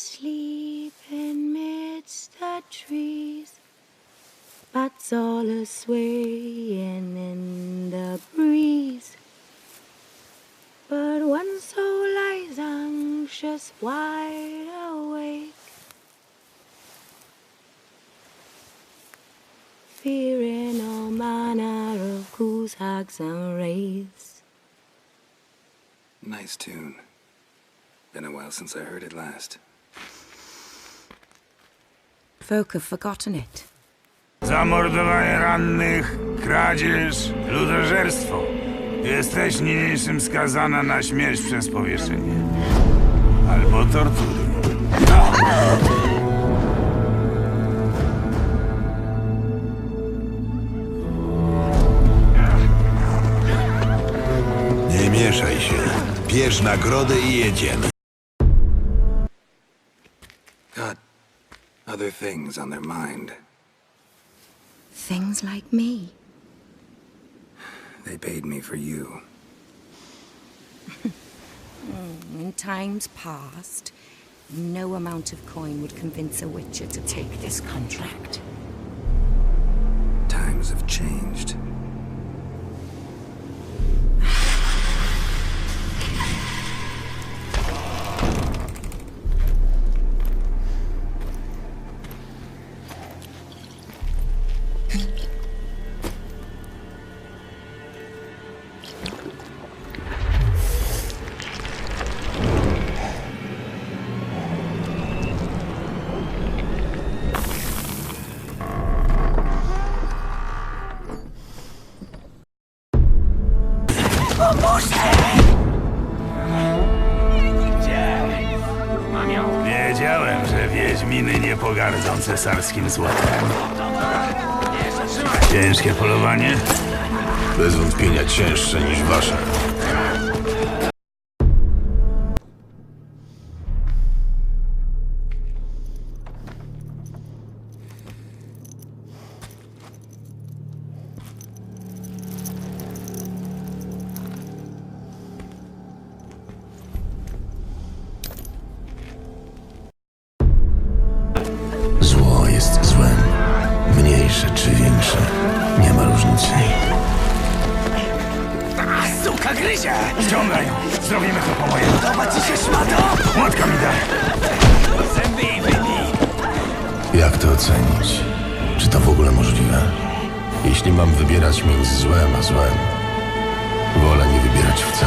asleep amidst the trees. Bats all a swaying in the breeze. But one soul lies anxious, wide awake. Fearing all manner of goose and wraiths. Nice tune. Been a while since I heard it last. Folk have forgotten it. Zamordowanie rannych, kradzież, ludożerstwo. Jesteś niniejszym skazana na śmierć przez powieszenie. Albo tortury. Nie mieszaj się. Bierz nagrodę i jedziemy. Other things on their mind. Things like me. They paid me for you. In times past, no amount of coin would convince a witcher to take this contract. Times have changed. Cesarskim złotem. Ciężkie polowanie? Bez wątpienia cięższe niż wasze. Się szmato? Mi wybij! Jak to ocenić? Czy to w ogóle możliwe? Jeśli mam wybierać między złem a złem, wolę nie wybierać wcale.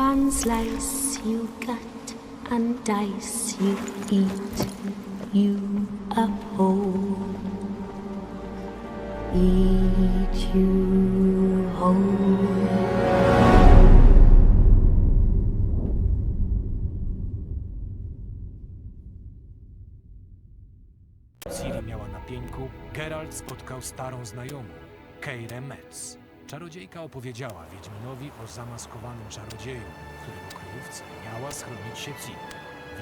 And slice, you cut and dice, you eat, you uphold. Eat you whole. Miała na pieńku, Geralt spotkał starą znajomą, Keirę Metz. Czarodziejka opowiedziała Wiedźminowi o zamaskowanym czarodzieju, którego kryjówce miała schronić się Ciri.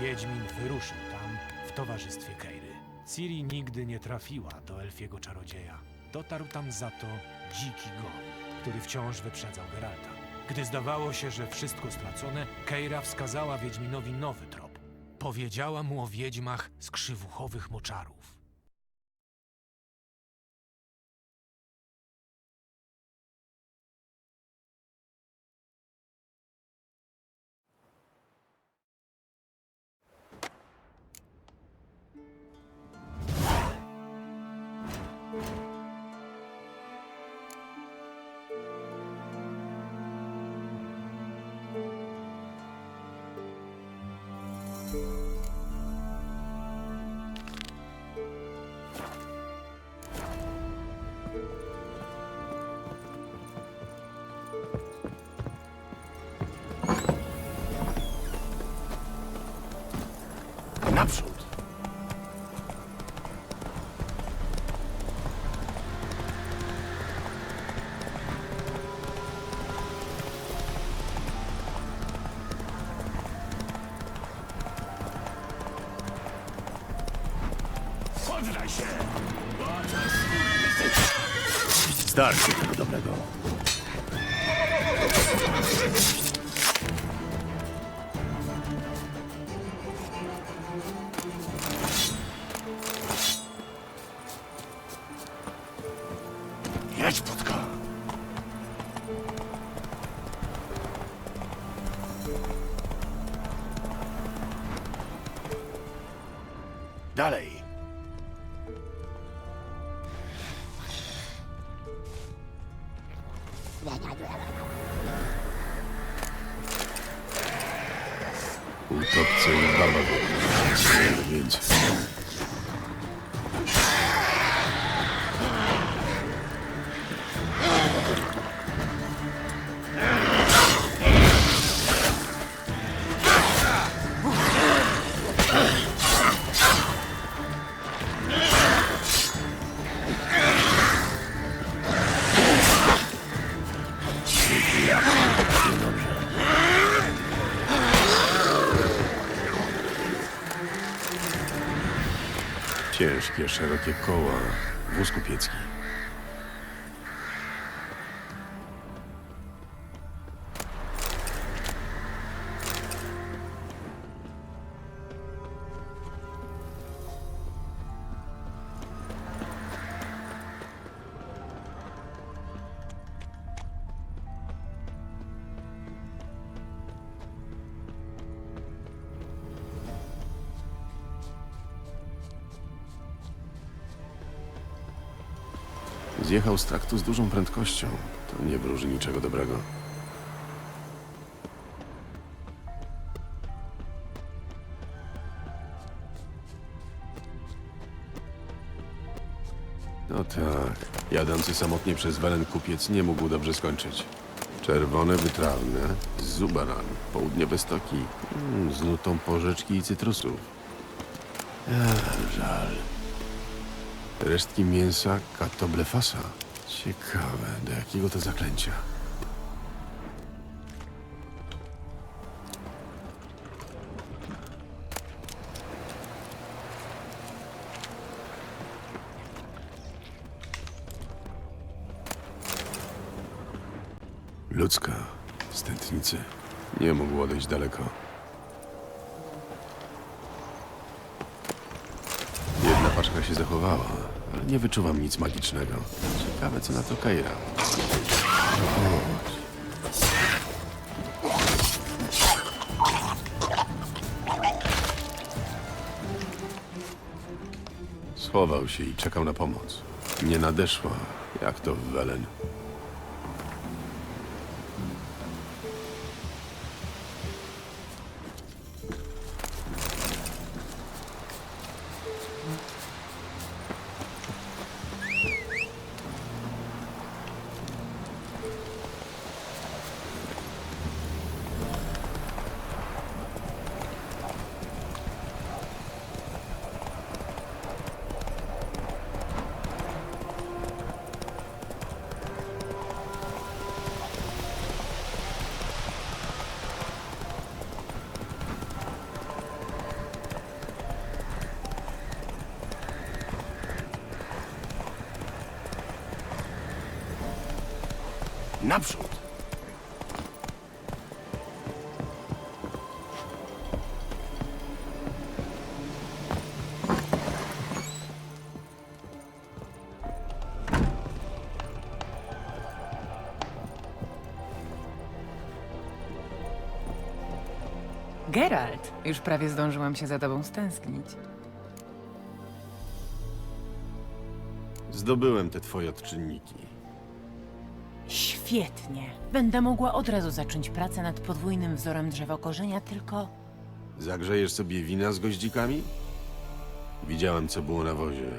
Wiedźmin wyruszył tam w towarzystwie Keiry. Ciri nigdy nie trafiła do elfiego czarodzieja. Dotarł tam za to dziki gon, który wciąż wyprzedzał Geralta. Gdy zdawało się, że wszystko stracone, Keira wskazała Wiedźminowi nowy trop. Powiedziała mu o wiedźmach z krzywuchowych moczarów. Starczy tego dobrego. Jedź, Płotka! Dalej! 秃子，你他妈的，你去。Ciężkie, szerokie koła, wóz kupiecki. Zjechał z traktu z dużą prędkością. To nie wróży niczego dobrego. No tak. Jadący samotnie przez Welen kupiec nie mógł dobrze skończyć. Czerwone wytrawne, zubaran, południowe stoki, mm, z nutą porzeczki i cytrusów. Ech, żal. Resztki mięsa katoblefasa. Ciekawe, do jakiego to zaklęcia. Ludzka, stętnicy. Nie mógł odejść daleko. się zachowała, ale nie wyczuwam nic magicznego. Ciekawe, co na to Kaira. Schował się i czekał na pomoc. Nie nadeszła, jak to w Welen. Naprzód! Geralt, już prawie zdążyłam się za tobą stęsknić. Zdobyłem te twoje odczynniki. Świetnie. Będę mogła od razu zacząć pracę nad podwójnym wzorem drzewokorzenia, tylko Zagrzejesz sobie wina z goździkami? Widziałem, co było na wozie.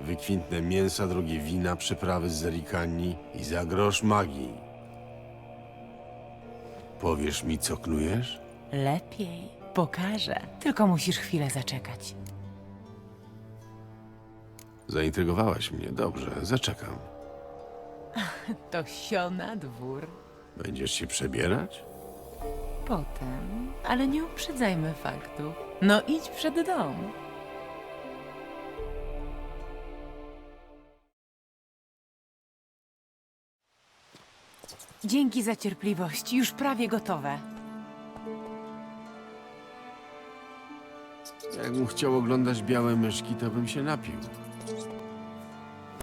Wykwintne mięsa, drogie wina, przyprawy z zerikani i za grosz magii. Powiesz mi, co knujesz? lepiej. Pokażę. Tylko musisz chwilę zaczekać. Zaintrygowałaś mnie. Dobrze, zaczekam. To sio na dwór. Będziesz się przebierać? Potem, ale nie uprzedzajmy faktów. No idź przed dom. Dzięki za cierpliwość. Już prawie gotowe. Jakbym chciał oglądać białe myszki, to bym się napił.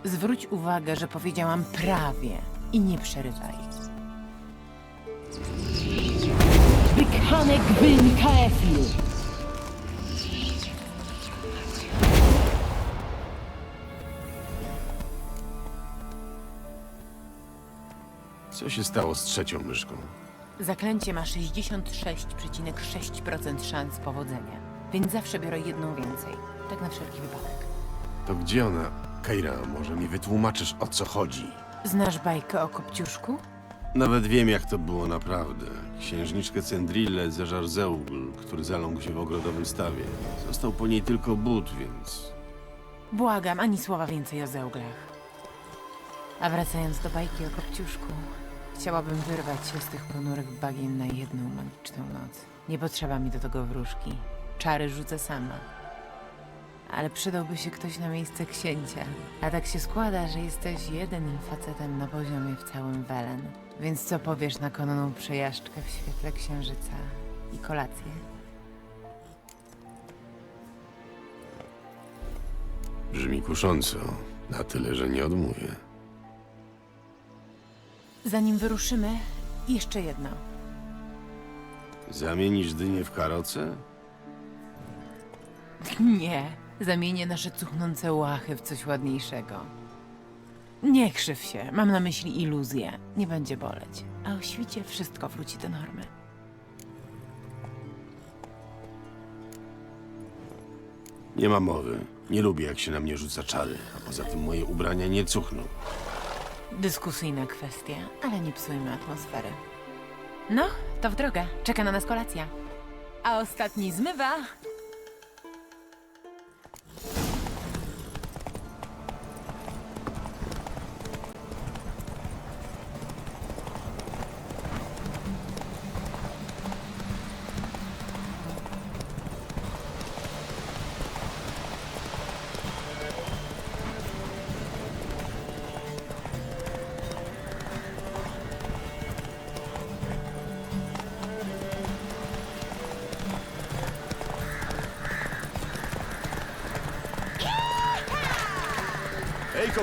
Zwróć uwagę, że powiedziałam prawie i nie przerywaj. Wykanek Gwyn Kaefil. Co się stało z trzecią myszką? Zaklęcie ma 66,6% szans powodzenia, więc zawsze biorę jedną więcej. Tak na wszelki wypadek. To gdzie ona? Keira, może mi wytłumaczysz, o co chodzi? Znasz bajkę o Kopciuszku? Nawet wiem, jak to było naprawdę. Księżniczkę Cendrillę zeżarł Zeugl, który zaląkł się w ogrodowym stawie. Został po niej tylko but, więc... Błagam, ani słowa więcej o zełglach. A wracając do bajki o Kopciuszku, chciałabym wyrwać się z tych ponurych bagien na jedną magiczną noc. Nie potrzeba mi do tego wróżki. Czary rzucę sama. Ale przydałby się ktoś na miejsce księcia. A tak się składa, że jesteś jedynym facetem na poziomie w całym Welen. Więc co powiesz na konną przejażdżkę w świetle księżyca i kolację? Brzmi kusząco. Na tyle, że nie odmówię. Zanim wyruszymy, jeszcze jedno. Zamienisz dynię w karocę? Nie, zamienię nasze cuchnące łachy w coś ładniejszego. Nie krzyw się, mam na myśli iluzję. Nie będzie boleć. A o świcie wszystko wróci do normy. Nie ma mowy. Nie lubię, jak się na mnie rzuca czary, a poza tym moje ubrania nie cuchną. Dyskusyjna kwestia, ale nie psujmy atmosfery. No, to w drogę. Czeka na nas kolacja. A ostatni zmywa.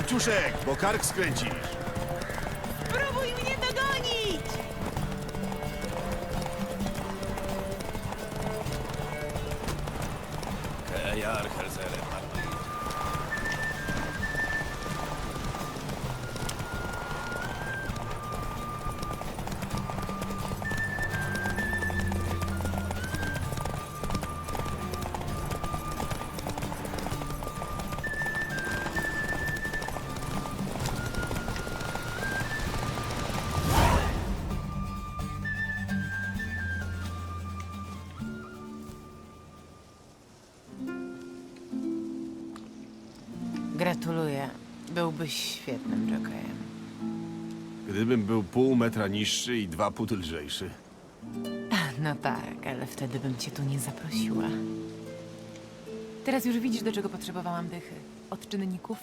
Kopciuszek, bo kark skręcisz. Próbuj mnie dogonić! Gratuluję. Byłbyś świetnym jokejem. Gdybym był pół metra niższy i dwa pół lżejszy. No tak, ale wtedy bym cię tu nie zaprosiła. Teraz już widzisz, do czego potrzebowałam dychy. Od czynników?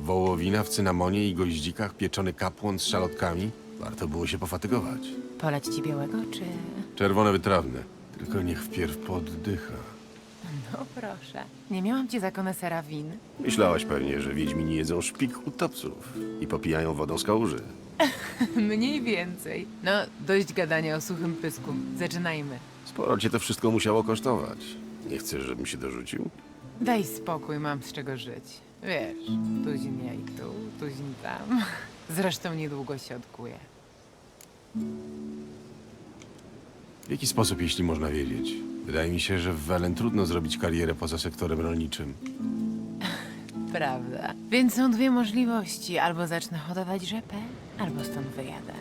Wołowina w cynamonie i goździkach, pieczony kapłon z szalotkami. Warto było się pofatygować. Polać ci białego, czy... Czerwone wytrawne. Tylko niech wpierw poddycha. No proszę. Nie miałam cię za konesera win. Myślałaś pewnie, że wiedźmini jedzą szpik utopców i popijają wodą z kałuży. Mniej więcej. No, dość gadania o suchym pysku. Zaczynajmy. Sporo cię to wszystko musiało kosztować. Nie chcesz, żebym się dorzucił? Daj spokój, mam z czego żyć. Wiesz, tuzin ja i tu, tuzin tam. Zresztą niedługo się odkuję. W jaki sposób, jeśli można wiedzieć? Wydaje mi się, że w Welen trudno zrobić karierę poza sektorem rolniczym. Prawda. Więc są dwie możliwości. Albo zacznę hodować rzepę, albo stąd wyjadę.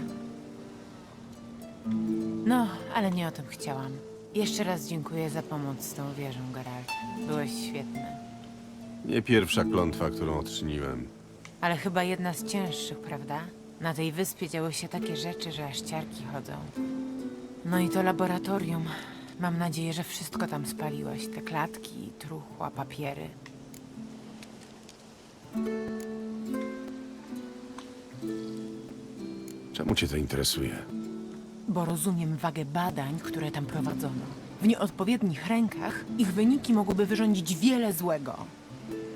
No, ale nie o tym chciałam. Jeszcze raz dziękuję za pomoc z tą wieżą, Geralt. Byłeś świetny. Nie pierwsza klątwa, którą odczyniłem. Ale chyba jedna z cięższych, prawda? Na tej wyspie działy się takie rzeczy, że aż ciarki chodzą. No i to laboratorium. Mam nadzieję, że wszystko tam spaliłaś. Te klatki, truchła, papiery. Czemu cię to interesuje? Bo rozumiem wagę badań, które tam prowadzono. W nieodpowiednich rękach ich wyniki mogłyby wyrządzić wiele złego.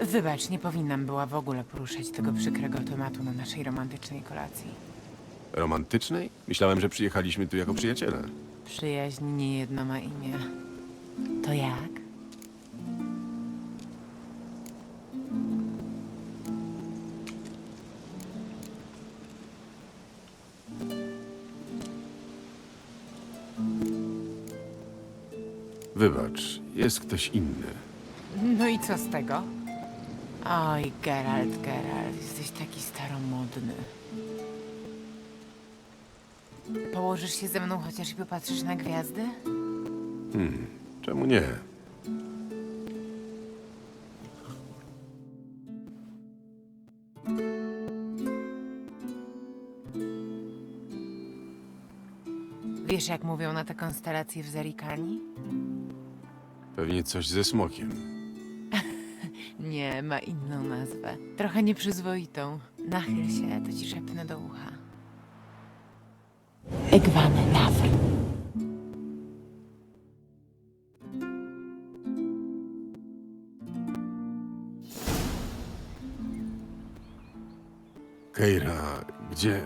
Wybacz, nie powinnam była w ogóle poruszać tego przykrego tematu na naszej romantycznej kolacji. Romantycznej? Myślałem, że przyjechaliśmy tu jako przyjaciele. Przyjaźń nie jedno ma imię. To jak? Wybacz, jest ktoś inny. No i co z tego? Oj, Geralt, Geralt, jesteś taki staromodny. Położysz się ze mną chociaż i popatrzysz na gwiazdy? Czemu nie? Wiesz, jak mówią na te konstelacje w Zerikani? Pewnie coś ze smokiem. Nie, ma inną nazwę. Trochę nieprzyzwoitą. Nachyl się, to ci szepnę do ucha. Egwane Lawr. Keira, gdzie...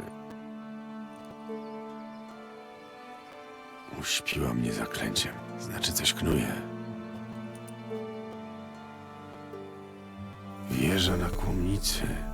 Uśpiła mnie zaklęciem. Znaczy coś knuje. Wieża na kłomnicy.